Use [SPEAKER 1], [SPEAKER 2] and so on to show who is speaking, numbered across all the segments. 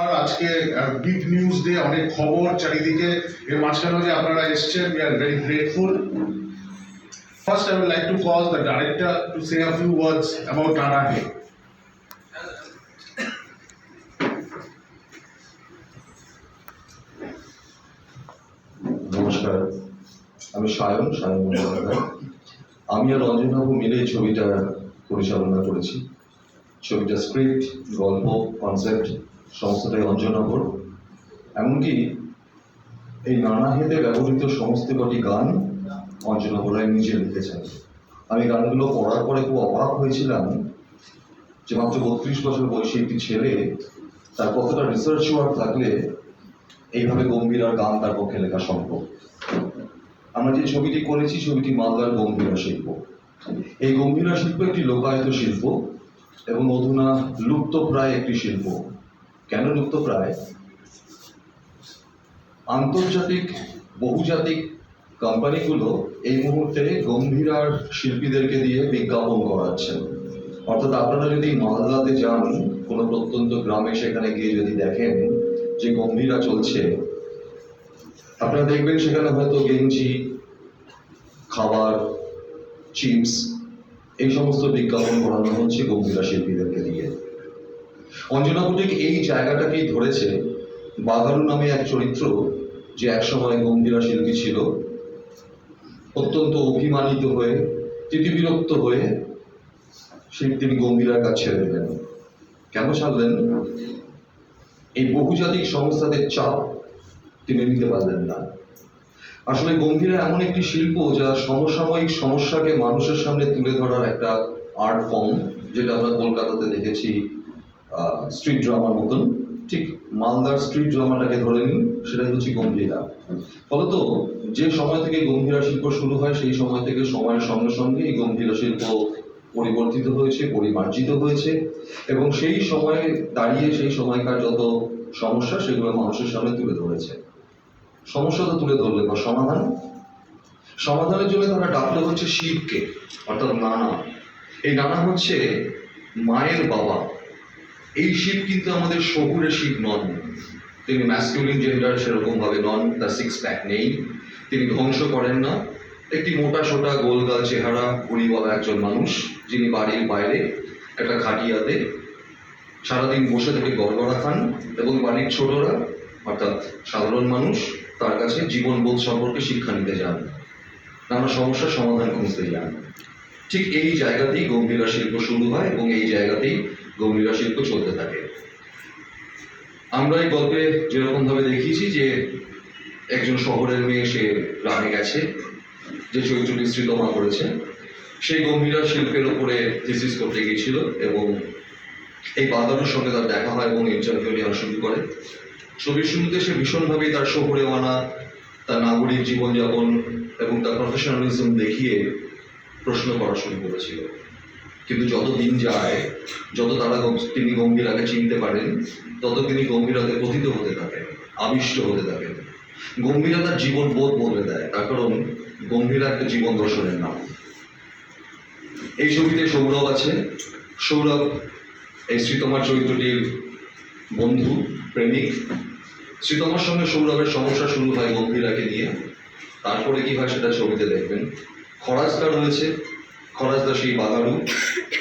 [SPEAKER 1] আর আজকে big news day অনেক খবর চারিদিকে। এর মাঝখানে যে আপনারা এসছেন we are very grateful first I would like to call the director to say a few words about টানাহে
[SPEAKER 2] নমস্কার। আমি সায়ন সায়ন মুখোপাধ্যায় আমি আর রঞ্জনবাবু মিলে ছবিটা পরিচালনা করেছি। ছবিটা স্ক্রিপ্ট গল্প কনসেপ্ট সমস্তটাই অঞ্জনগর এমনকি এই নানা হেতে ব্যবহৃত সমস্ত কটি গান অঞ্জনগর রায় নিজে লিখেছেন আমি গানগুলো পড়ার পরে খুব অবাক হয়েছিলাম যে মাত্র বত্রিশ বছর বয়সী একটি ছেলে তার কতটা রিসার্চ ওয়ার্ক থাকলে এইভাবে গম্ভীর আর গান তার পক্ষে লেখা সম্ভব। আমরা যে ছবিটি করেছি, ছবিটি মালদার গম্ভীরা শিল্প। এই গম্ভীরা শিল্প একটি লোকায়ত শিল্প এবং অধুনা লুপ্ত প্রায় একটি শিল্প। কেন লুপ্ত প্রায় আন্তর্জাতিক, বহুজাতিক কোম্পানিগুলো এই মুহূর্তে গম্ভীরার শিল্পীদেরকে দিয়ে বিজ্ঞাপন করাচ্ছেন। অর্থাৎ আপনারা যদি মালদাতে যান, কোনো প্রত্যন্ত গ্রামে সেখানে গিয়ে যদি দেখেন যে গম্ভীরা চলছে, আপনারা দেখবেন সেখানে হয়তো গেঞ্জি, খাবার, চিপস, এই সমস্ত বিজ্ঞাপন করানো হচ্ছে গম্ভীরা শিল্পীদেরকে দিয়ে। অঞ্জনা বুটিক এই জায়গাটাকেই ধরেছে বাগারু নামে এক চরিত্র যে একসময় গম্ভীরা শিল্পী ছিল, অত্যন্ত অভিমানিত হয়ে, তিতিবিরক্ত হয়ে তিনি গম্ভীরার কাজ ছেড়ে দিলেন। কেন ছাড়লেন? এই বহুজাতিক সংস্থাদের চাপ তিনি নিতে পারলেন না। আসলে গম্ভীরা এমন একটি শিল্প যা সমসাময়িক সমস্যাকে মানুষের সামনে তুলে ধরার একটা আর্ট ফর্ম, যেটা আমরা কলকাতাতে দেখেছি স্ট্রিট ড্রামার মতন। ঠিক মালদার স্ট্রিট ড্রামাটাকে ধরে নিন সেটাই হচ্ছে গম্ভীরা। ফলত যে সময় থেকে গম্ভীরা শিল্প শুরু হয়, সেই সময় থেকে সময়ের সঙ্গে সঙ্গে এই গম্ভীরা শিল্প পরিবর্তিত হয়েছে, পরিমার্জিত হয়েছে এবং সেই সময়ে দাঁড়িয়ে সেই সময়কার যত সমস্যা, সেগুলো মানুষের সামনে তুলে ধরেছে। সমস্যা তো তুলে ধরলে বা সমাধান। সমাধানের জন্য তারা ডাকলো হচ্ছে শিবকে, অর্থাৎ নানা। এই নানা হচ্ছে মায়ের বাবা। এই শিব কিন্তু আমাদের শহুরে শিব নন। তিনি ম্যাসকিউলিন জেন্ডার সেরকম ভাবে নন, তার সিক্স প্যাক নেই। তিনি ধ্বংস করেন না। একটি মোটা, সোটা, গোলগাল চেহারা বুড়িওয়ালা একজন মানুষ, যিনি বাড়ির বাইরে একটা খাটিয়াতে সারাদিন বসে থেকে গড়গড়া খান এবং বাড়ির ছোটরা, অর্থাৎ সাধারণ মানুষ, তার কাছে জীবনবোধ সম্পর্কে শিক্ষা নিতে যান। নানা সমস্যার সমাধান খুঁজতে যান। ঠিক এই জায়গাতেই গম্ভীরা শিল্প শুরু হয় এবং এই জায়গাতেই গম্ভীরা শিল্প চলতে থাকে। আমরা এই গল্পে যেরকম ভাবে দেখিয়েছি যে একজন শহরের মেয়ে, সে গ্রামে গেছে, যে চরিত্রটি শ্রীতমা করেছে, সেই গম্ভীরা শিল্পের উপরে থিসিস করতে গিয়েছিল এবং এই বাদানুর সঙ্গে তার দেখা হয় এবং ইন্টারভিউ নেওয়া শুরু করে। ছবির শুরুতে সে ভীষণভাবেই তার শহরে আনা তার নাগরিক জীবনযাপন এবং তার প্রফেশনালিজম দেখিয়ে প্রশ্ন করা শুরু করেছিল। কিন্তু যত দিন যায়, যত তারা তিনি গম্ভীরাকে চিনতে পারেন, তত তিনি গম্ভীরাতে পতিত হতে থাকেন, আবিষ্ট হতে থাকেন। গম্ভীরা তার জীবন বোধ বদলে দেয়, তার কারণ গম্ভীরা একটা জীবন দর্শনের নাম। এই ছবিতে সৌরভ আছে। সৌরভ এই শ্রীতমার চরিত্রটির বন্ধু, প্রেমিক। শ্রীতমার সঙ্গে সৌরভের সমস্যা শুরু হয় গম্ভীরাকে নিয়ে। তারপরে কি হয় সেটা ছবিতে দেখবেন। খরাজদা রয়েছে, খরাজদা সেই বাগারু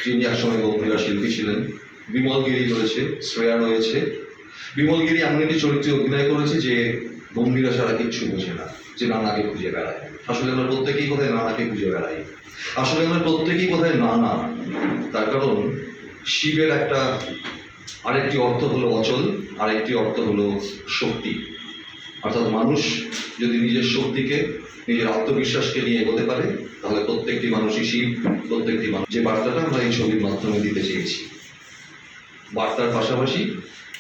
[SPEAKER 2] যিনি একসময় গম্ভীরা শিল্পী ছিলেন। বিমলগিরি রয়েছে, শ্রেয়া রয়েছে। বিমলগিরি এমন একটি চরিত্রে অভিনয় করেছে যে গম্ভীরা ছাড়া কিচ্ছু বোঝে না, যে নানাকে খুঁজে বেড়ায়। আসলে আমরা প্রত্যেকেই কোথায় নানাকে খুঁজে বেড়াই? আসলে আমরা প্রত্যেকেই কোথায় নানা? তার কারণ, শিবের একটা, আরেকটি অর্থ হলো অচল, আরেকটি অর্থ হলো শক্তি। অর্থাৎ মানুষ যদি নিজের শক্তিকে নিজের আত্মবিশ্বাসকে নিয়ে এগোতে পারে, তাহলে প্রত্যেকটি মানুষই শিব, প্রত্যেকটি মানুষ যে বার্তাটা আমরা এই ছবির মাধ্যমে দিতে চেয়েছি। বার্তার পাশাপাশি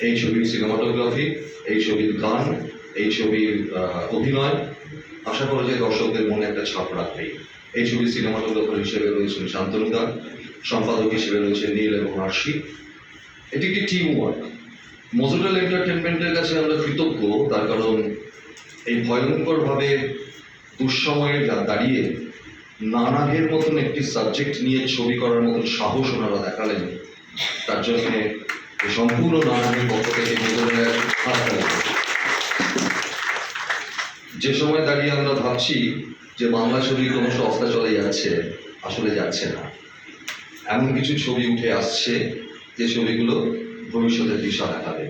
[SPEAKER 2] এই ছবির সিনেমাটোগ্রাফি এই ছবির গান, এই ছবির অভিনয়, আশা করা যায় দর্শকদের মনে একটা ছাপ রাখবেই। এই ছবির সিনেমাটোগ্রাফার হিসেবে রয়েছেন শান্তনুদা সম্পাদক হিসেবে রয়েছেন নীল এবং আরশি। এটি একটি টিম ওয়ার্ক মজুরাল এন্টারটেনমেন্টের কাছে আমরা কৃতজ্ঞ, তার কারণ এই ভয়ঙ্করভাবে দুঃসময়ে দাঁড়িয়ে নানাদের মতন একটি সাবজেক্ট নিয়ে ছবি করার মতন সাহস ওনারা দেখালেন। তার জন্য সম্পূর্ণ নানাদের পক্ষ থেকে যে সময় দাঁড়িয়ে আমরা ভাবছি যে বাংলা ছবি ক্রমশ অবস্থা চলে যাচ্ছে আসলে যাচ্ছে না। এমন কিছু ছবি উঠে আসছে যে ছবিগুলো ভবিষ্যতের দিশা দেখাবে।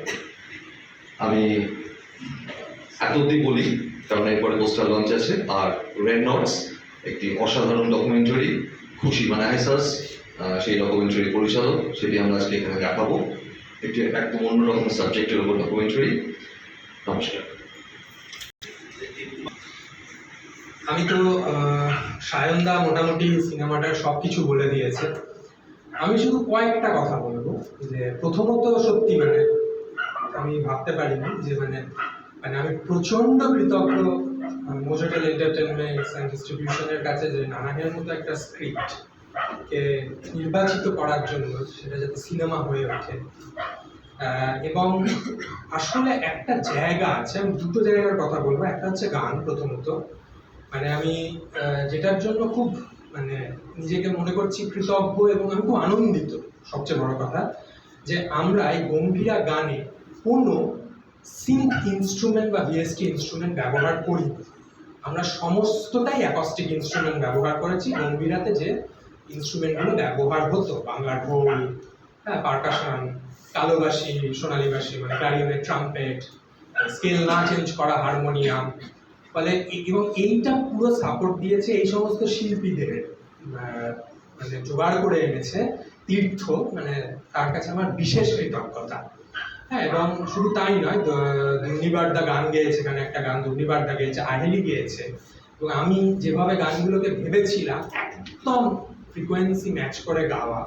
[SPEAKER 2] আমি এতদিন বলি কারণ এরপরে পোস্টার লঞ্চ আছে। আর রেড নটস একটি অসাধারণ ডকুমেন্টারি খুশি মানে আইসাস সেই ডকুমেন্টারি পরিচালক, সেটি আমরা আজকে এখানে দেখাবো। একটি একদম অন্যরকম সাবজেক্টের উপর ডকুমেন্টারি নমস্কার।
[SPEAKER 3] আমি তো সায়নদা মোটামুটি সিনেমাটার সব কিছু বলে দিয়েছে। আমি শুধু কয়েকটা কথা বলব, যে প্রথমত সত্যি মানে আমি ভাবতে পারিনি যে মানে মানে আমি প্রচণ্ড কৃতজ্ঞ মোজোটেল এন্টারটেনমেন্টস অ্যান্ড ডিস্ট্রিবিউশনের কাছে যে নানাহের মতো একটা স্ক্রিপ্ট কে নির্বাচিত করার জন্য সেটা যাতে সিনেমা হয়ে ওঠে। এবং আসলে একটা জায়গা আছে, আমি দুটো জায়গার কথা বলব। একটা হচ্ছে গান প্রথমত। মানে আমি যেটার জন্য খুব মানে নিজেকে মনে করছি কৃতজ্ঞ এবং আমি খুব আনন্দিত, সবচেয়ে বড় কথা, যে আমরা এই গম্ভীরা গানে কোনো সিঙ্ক ইনস্ট্রুমেন্ট বা ভিএসটি ইনস্ট্রুমেন্ট ব্যবহার করি। আমরা সমস্তটাই অ্যাকস্টিক ইনস্ট্রুমেন্ট ব্যবহার করেছি। গম্ভীরাতে যে ইনস্ট্রুমেন্টগুলো ব্যবহার হতো, বাংলার ঢোল হ্যাঁ পারকাশন কালোবাসী সোনালীবাসী মানে ক্লারিনেট ট্রাম্পেট স্কেল না চেঞ্জ করা হারমোনিয়াম ফলে এবং এইটা পুরো সাপোর্ট দিয়েছে এই সমস্ত শিল্পীদের মানে জোগাড় করে এনেছে তীর্থ মানে তার কাছে আমার বিশেষ কৃতজ্ঞতা। হ্যাঁ এবং শুধু তাই নয় দুর্নিবারদা গান গেয়েছে, এখানে একটা গান দুর্নিবারদা গেয়েছে, আহেলি গিয়েছে। এবং আমি যেভাবে গানগুলোকে ভেবেছিলাম, একদম ফ্রিকোয়েন্সি ম্যাচ করে গাওয়া।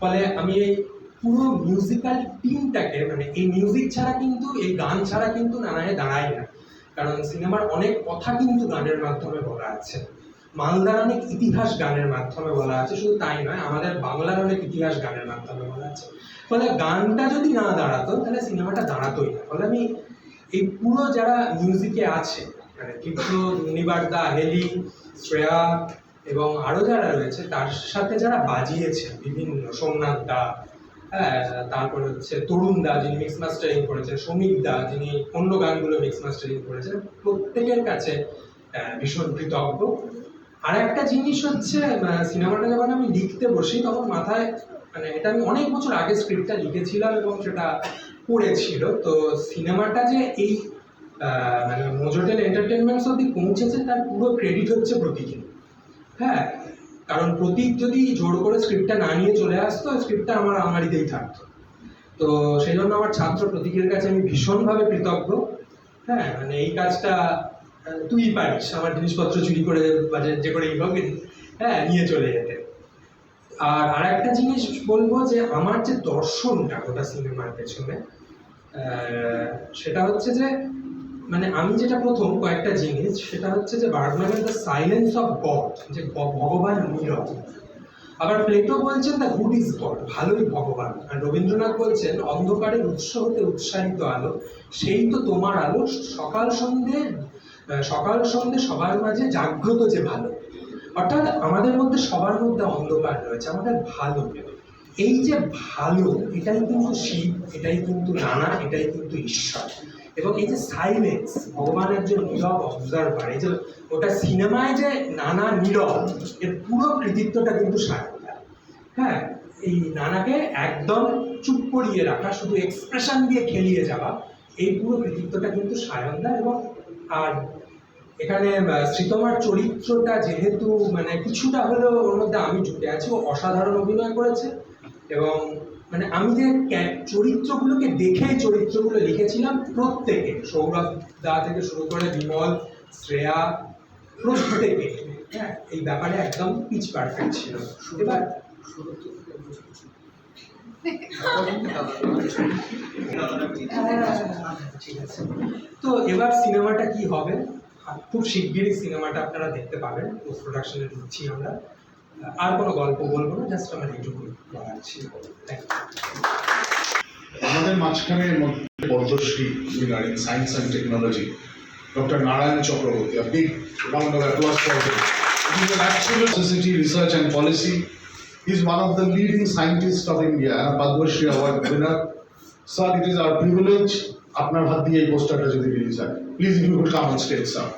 [SPEAKER 3] ফলে আমি এই পুরো মিউজিক্যাল টিমটাকে মানে এই মিউজিক ছাড়া কিন্তু, এই গান ছাড়া কিন্তু নানায় দাঁড়ায় না। কারণ সিনেমার অনেক কথা কিন্তু গানের মাধ্যমে বলা আছে। মালদার অনেক ইতিহাস গানের মাধ্যমে বলা আছে, শুধু তাই নয়, আমাদের বাংলার অনেক ইতিহাস গানের মাধ্যমে বলা আছে। ফলে গানটা যদি না দাঁড়াতো, তাহলে সিনেমাটা দাঁড়াতোই না। ফলে আমি এই পুরো যারা মিউজিকে আছে মানে তীর্থ নিবার্দা হেলি, শ্রেয়া এবং আরও যারা রয়েছে, তার সাথে যারা বাজিয়েছে বিভিন্ন সোমনাথ দা হ্যাঁ তারপর হচ্ছে তরুণ দা যিনি মিক্স মাস্টারিং করেছেন সমীক দা যিনি অন্য গানগুলো মিক্স মাস্টারিং করেছেন, প্রত্যেকের কাছে ভীষণ কৃতজ্ঞ। আর একটা জিনিস হচ্ছে সিনেমাটা যখন আমি লিখতে বসি, তখন মাথায় মানে এটা আমি অনেক বছর আগে স্ক্রিপ্টটা লিখেছিলাম এবং সেটা পড়েছিল। তো সিনেমাটা যে এই মানে মোজোটেল এন্টারটেনমেন্টস অব্দি পৌঁছেছে, তার পুরো ক্রেডিট হচ্ছে প্রতীকের। হ্যাঁ? কারণ প্রতীক যদি জোর করে স্ক্রিপ্টটা না নিয়ে চলে আসতো স্ক্রিপ্টটা আমার আমারিতেই থাকতো। তো সেই জন্য আমার ছাত্র প্রতীকের কাছে আমি ভীষণভাবে কৃতজ্ঞ। হ্যাঁ? মানে এই কাজটা তুই পারিস আমার জিনিসপত্র চুরি করে বা যে- করেই হোক হ্যাঁ নিয়ে চলে যেতে। আর আর একটা জিনিস বলব যে আমার যে দর্শনটা গোটা সিনেমার পেছনে সেটা হচ্ছে যে মানে আমি যেটা প্রথম কয়েকটা জিনিস সেটা হচ্ছে যে বার্গম্যানের দ্য সাইলেন্স অফ গড যে ভগবান নীরব। আবার প্লেটো বলছেন দ্য গুড ইজ গড ভালোই ভগবান। আর রবীন্দ্রনাথ বলছেন অন্ধকারের উৎস হতে উৎসাহিত আলো সেই তো তোমার আলো সকাল সন্ধে আহ, সকাল সন্ধে সবার মাঝে জাগ্রত যে ভালো। অর্থাৎ আমাদের মধ্যে সবার মধ্যে অন্ধকার রয়েছে, আমাদের ভালো এই যে ভালো, এটাই কিন্তু শিব, এটাই কিন্তু নানা এটাই কিন্তু ঈশ্বর। এবং এই যে সাইলেন্স ভগবানের যে নীরব অবজার্ভার এই যে ওটা সিনেমায় যে নানা নীরব, এর পুরো কৃতিত্বটা কিন্তু সায়নদার হ্যাঁ এই নানাকে একদম চুপ করিয়ে রাখা, শুধু এক্সপ্রেশন দিয়ে খেলিয়ে যাওয়া, এই পুরো কৃতিত্বটা কিন্তু সায়নদার এবং আর এখানে শ্রীতমার চরিত্রটা যেহেতু মানে কিছুটা হলেও ওর মধ্যে আমি জুটে আছি ও অসাধারণ অভিনয় করেছে এবং মানে আমি যে চরিত্রগুলোকে দেখে চরিত্রগুলো লিখেছিলাম প্রত্যেকে সৌরভ দা থেকে শুরু করে বিমল শ্রেয়া প্রত্যেকে হ্যাঁ এই ব্যাপারে একদম পিচ পারফেক্ট ছিল। এবার ঠিক আছে। তো এবার সিনেমাটা কি হবে? খুব শিগগিরই সিনেমাটা আপনারা দেখতে পাবেন। পোস্ট প্রোডাকশনে ঢুকছি আমরা। আর কোনো গল্প বলব না জাস্ট আমার এইটুকু বলার
[SPEAKER 1] আমাদের মাঝখানে বরদর্শী science and technology doctor Narayan Chakraborty আপনি বাংলা অ্যাপ্লাস করবেন research and policy is one of the leading scientist of India Padma Shri award sir it is a privilege আপনার হাত দিয়ে এই পোস্টারটা যদি রিলিজ হয় please you would come on stage sir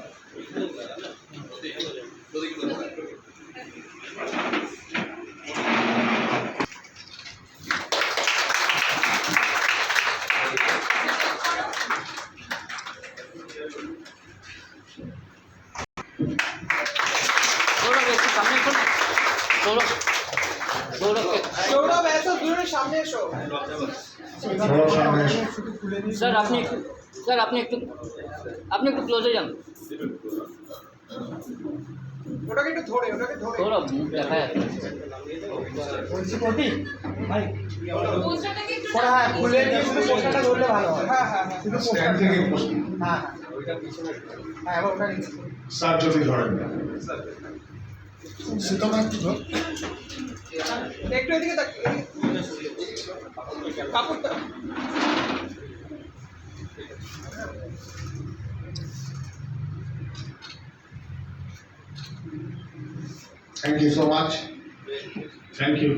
[SPEAKER 4] Solo. Sourav
[SPEAKER 5] এসো দুজনের সামনে এসো।
[SPEAKER 1] সৌরভ সামনে এসো।
[SPEAKER 4] স্যার আপনি স্যার আপনি একটু আপনি একটু ক্লোজে যান।
[SPEAKER 5] ওটাকে একটু ধরে ওটাকে ধরে।
[SPEAKER 4] সৌরভ দেখা যাচ্ছে।
[SPEAKER 5] হ্যাঁ খুলে দিয়ে শুধু পোস্টারটা ধরলে ভালো হয়। হ্যাঁ হ্যাঁ হ্যাঁ। শুধু
[SPEAKER 1] স্ট্যান্ড থেকে প্রশ্ন
[SPEAKER 5] হ্যাঁ হ্যাঁ। ওটা
[SPEAKER 1] স্যার যদি ধরেন। একটু ধর।
[SPEAKER 5] একটু এদিকে তাক কাপড়টা
[SPEAKER 1] Thank you so much. Thank you.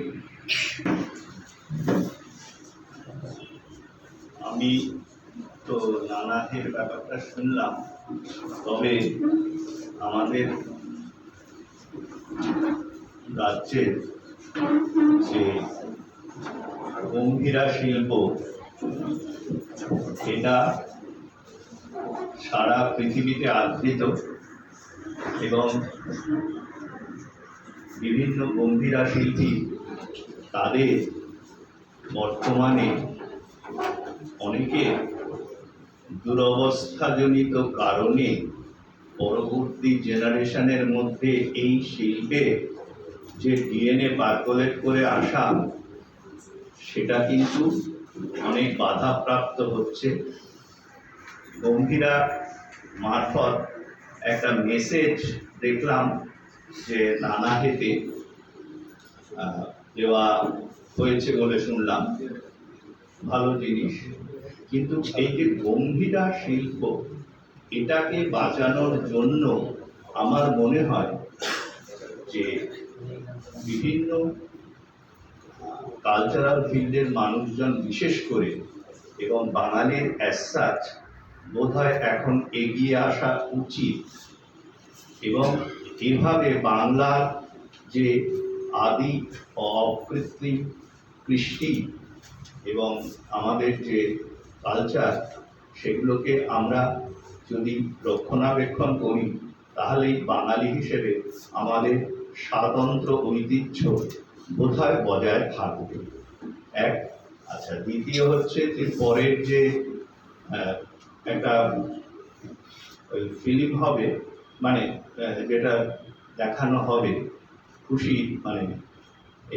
[SPEAKER 6] আমি তো নানাহের ব্যাপারটা শুনলাম তবে আমাদের রাজ্যের যে গম্ভীরা শিল্প, এটা সারা পৃথিবীতে আদৃত এবং বিভিন্ন গম্ভীরা শিল্পী তাদের বর্তমানে অনেকে দুরবস্থাজনিত কারণে পরবর্তী জেনারেশনের মধ্যে এই শিল্পে যে ডিএনএ পার্কলেট করে আসা, সেটা কিন্তু অনেক বাধাপ্রাপ্ত হচ্ছে। গম্ভীরা মারফত একটা মেসেজ দেখলাম যে নানা হেতে দেওয়া হয়েছে বলে শুনলাম। ভালো জিনিস। কিন্তু এই যে গম্ভীরা শিল্প এটাকে বাঁচানোর জন্য আমার মনে হয় যে বিভিন্ন কালচারাল ফিল্ডের মানুষজন বিশেষ করে এবং বাঙালির অ্যাসাচ বোধ এখন এগিয়ে আসা উচিত। এবং এভাবে বাংলার যে আদি অকৃত্রিম কৃষ্টি এবং আমাদের যে কালচার সেগুলোকে আমরা যদি রক্ষণাবেক্ষণ করি তাহলেই বাঙালি হিসেবে আমাদের স্বাতন্ত্র ঐতিহ্য বোধহয় বজায় থাকবে? এক আচ্ছা দ্বিতীয় হচ্ছে যে পরের যে একটা ফিল্ম হবে মানে যেটা দেখানো হবে, খুশি মানে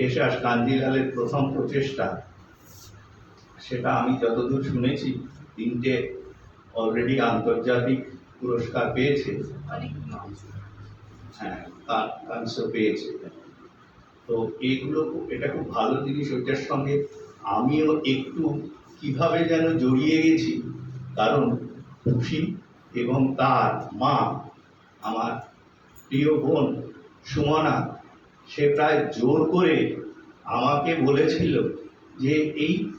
[SPEAKER 6] এশাস কাঞ্জিলালের প্রথম প্রচেষ্টা, সেটা আমি যতদূর শুনেছি, তিনটে অলরেডি আন্তর্জাতিক পুরস্কার পেয়েছে। হ্যাঁ কা- কাংস্য পেয়েছে। তো এগুলো এটা খুব ভালো জিনিস ওইটার সঙ্গে আমিও একটু কীভাবে যেন জড়িয়ে গেছি। কারণ খুশি এবং তার মা আমার প্রিয় বোন সুমনা সে প্রায় জোর করে আমাকে বলেছিল যে এই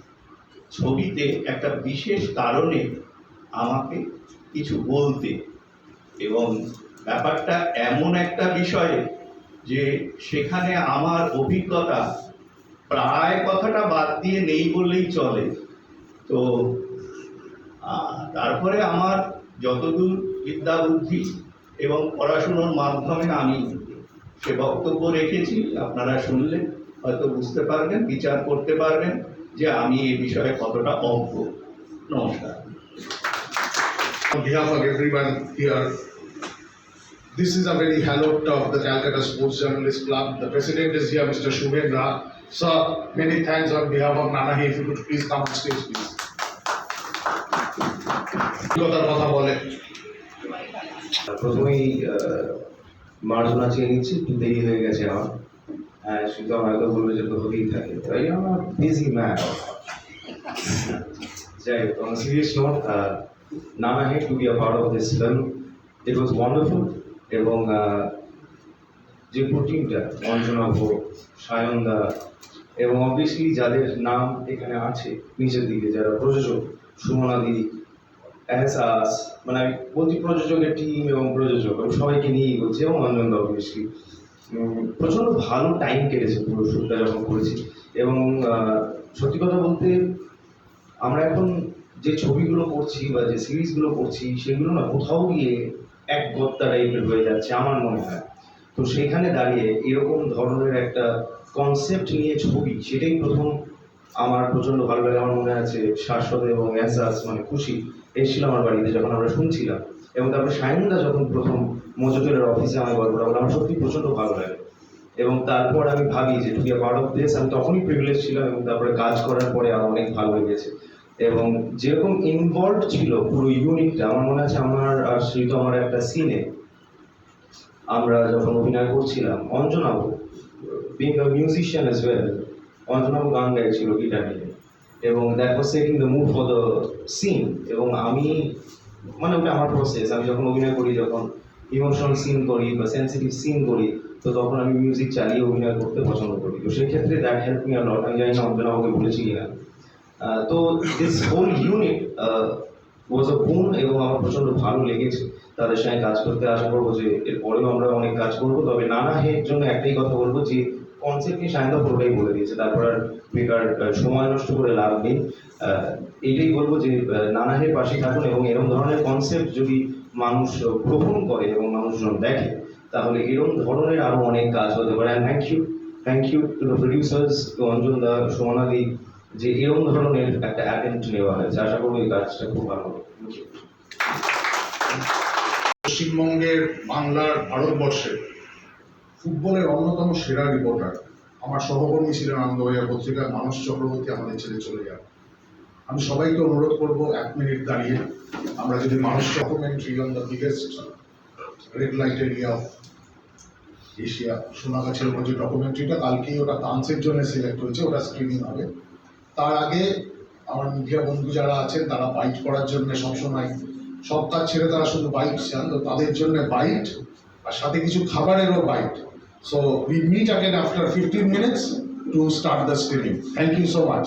[SPEAKER 6] ছবিতে একটা বিশেষ কারণে আমাকে কিছু বলতে। এবং ব্যাপারটা এমন একটা বিষয়ে যে সেখানে আমার অভিজ্ঞতা প্রায় কথাটা বাদ দিয়ে নেই বললেই চলে। তো তারপরে আমার যতদূর বিদ্যা বুদ্ধি এবং পড়াশুনোর মাধ্যমে আমি সে বক্তব্য রেখেছি, আপনারা শুনলে হয়তো বুঝতে পারবেন, বিচার করতে পারবেন যে আমি এ বিষয়ে কতটা অজ্ঞ। নমস্কার।
[SPEAKER 1] On behalf of everyone here, this is a very hallowed of the Calcutta Sports Journalist Club. The president is here, Mr. Shubhen Ra. Sir, many thanks on behalf of Nanahi. If you could please come on stage, please. কথা বলে
[SPEAKER 7] প্রথমেই মার্জনা চেয়ে নিচ্ছি একটু দেরি হয়ে গেছে আমার হ্যাঁ সেটা হয়তো বলবে যে তো হতেই থাকে তাই আমার বিজি ম্যান যাই হোক on a serious note Nana here to be a part of this film it was wonderful এবং যে টিমটা অঞ্জনা ভোগ সায়নদা এবং অবভিয়াসলি যাদের নাম এখানে আছে, নিচের দিকে যারা প্রযোজক, সুমনা দিদি, এহসাস মানে আমি বলছি প্রযোজকের টিম এবং প্রযোজক আমি সবাইকে নিয়েই বলছি এবং অঞ্জন দা অবভিয়াসলি প্রচণ্ড ভালো টাইম কেটেছে পুরো শ্যুটটা যখন করেছি এবং সত্যি কথা বলতে আমরা এখন যে ছবিগুলো করছি বা যে সিরিজগুলো করছি, সেগুলো না কোথাও গিয়ে এক গত্তা টাইপের হয়ে যাচ্ছে আমার মনে হয়। তো সেখানে দাঁড়িয়ে এরকম ধরনের একটা কনসেপ্ট নিয়ে ছবি, সেটাই প্রথম আমার প্রচণ্ড ভালো লাগে। আমার মনে আছে শাশ্বত এবং এহসাস মানে খুশি, এসেছিল আমার বাড়িতে যখন আমরা শুনছিলাম। এবং তারপরে সায়নদা যখন প্রথম মজুদের অফিসে আমার গল্পটা বলে আমার সত্যি প্রচণ্ড ভালো লাগে। এবং তারপর আমি ভাবি যে বি পার্ট অফ দিস আমি তখনই প্রিভিলেজ ছিলাম এবং তারপরে কাজ করার পরে আমার অনেক ভালো লেগেছে। এবং যেরকম ইনভলভ ছিল পুরো ইউনিটটা আমার মনে আছে আমার আর শ্রীত আমার একটা সিনে আমরা যখন অভিনয় করছিলাম, অঞ্জনাবু being a musician as well অঞ্জনাবু গান গাইছিল গিটার নিয়ে। এবং that was setting the mood for the scene এবং আমি মানে ওটা আমার প্রসেস আমি যখন অভিনয় করি, যখন ইমোশনাল সিন করি বা সেন্সিটিভ সিন করি, তো তখন আমি মিউজিক চালিয়ে অভিনয় করতে পছন্দ করি। তো সেই ক্ষেত্রে দ্যাট হেল্প মি লট আমি জানি না অঞ্জনা আমাকে বলেছি কিনা। তো this whole unit was a boon এবং আমার প্রচণ্ড ভালো লেগেছে। তাদের সঙ্গে কাজ করতে আশা করব যে এরপরেও আমরা অনেক কাজ করব। তবে নানা হের জন্য একটাই কথা বলব যে কনসেপ্ট নিয়ে সায়ন্দা পুরোটাই বলে দিয়েছে। তারপর আর বেকার সময় নষ্ট করে লাভ নেই। আহ, এইটাই বলব যে আহ, নানা হের পাশে থাকুন এবং এরকম ধরনের কনসেপ্ট যদি মানুষ গ্রহণ করে এবং মানুষজন দেখে তাহলে এরকম ধরনের আরও অনেক কাজ হতে পারে। And thank you thank you to the producers to Anjan da Sonali যে এরকম ধরনের একটা অ্যাটেম্প্ট নেওয়া হয়েছে, আশা করব এই কাজটা খুব ভালো হবে।
[SPEAKER 1] পশ্চিমবঙ্গের বাংলার ভারতবর্ষে ফুটবলের অন্যতম সেরা রিপোর্টার আমার সহকর্মী ছিলেন আনন্দবাজার পত্রিকার মানুষ চক্রবর্তী, আমাদের ছেড়ে চলে যান। আমি সবাইকে অনুরোধ করব, এক মিনিট দাঁড়িয়ে। আমরা যদি মানুষ documentary on the biggest red light area of Asia সোনাগাছির উপর যে ডকুমেন্টারিটা কালকেই ওটা কান্সের জন্য সিলেক্ট হয়েছে, ওটা স্ক্রিনিং হবে। তার আগে আমার মিডিয়া বন্ধু যারা আছেন, তারা বাইট করার জন্য সবসময় সব কাজ ছেড়ে তারা শুধু বাইট চান, তো তাদের জন্য বাইট আর সাথে কিছু খাবারেরও bite so we meet again after fifteen minutes to start the screening thank you so much